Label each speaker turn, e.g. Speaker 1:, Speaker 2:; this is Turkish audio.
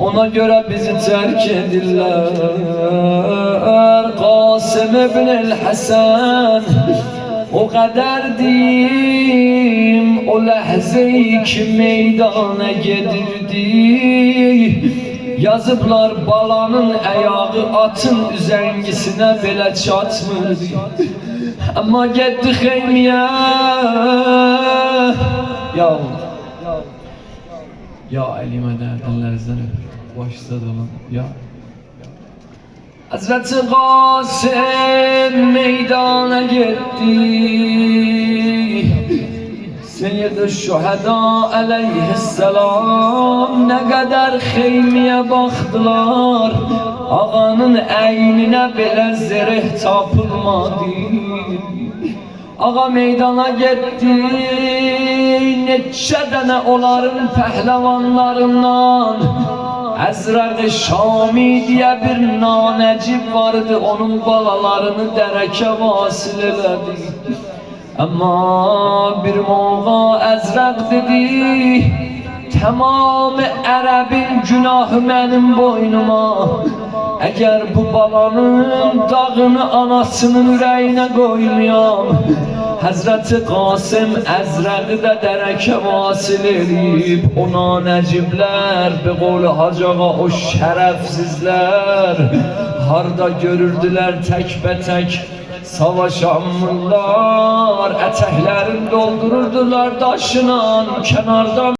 Speaker 1: Ona göre bizi terk edirler Kasım ibn el-Hasan O kadar diyeyim O lehzeyi ki meydana gedirdi Yazıblar balanın ayağı atın üzəngisinə belə çatmır. Amma getdi xeymiyə Ya Allah Ya əlimə dərdinlərinizdən öpür Başda dolan Ya. Hazreti Qasım meydana getdi Seyyid-i Şüheda aleyhisselam Ne kadar xeymiye baktılar Ağanın əynine belə zereh tapılmadı Ağa meydana getdi Neçə dənə onların pəhləvanlarından. Əzraq-ı Şami diye bir nanəcib vardı Onun balalarını dərəkə vasil elədi. Ama bir moğa əzraq dedi Tamam Ərəbin günahı mənim boynuma Əgər bu balanın dağını anasının ürəyinə qoymayam Həzrəti Qasım əzrəqi də dərəkə vasil edib Ona nəciblər, bir qolu hacağa o şərəfsizlər. Harda görürdülər təkbətək savaşanlar Ətəklərini doldururdular daşınan kənardan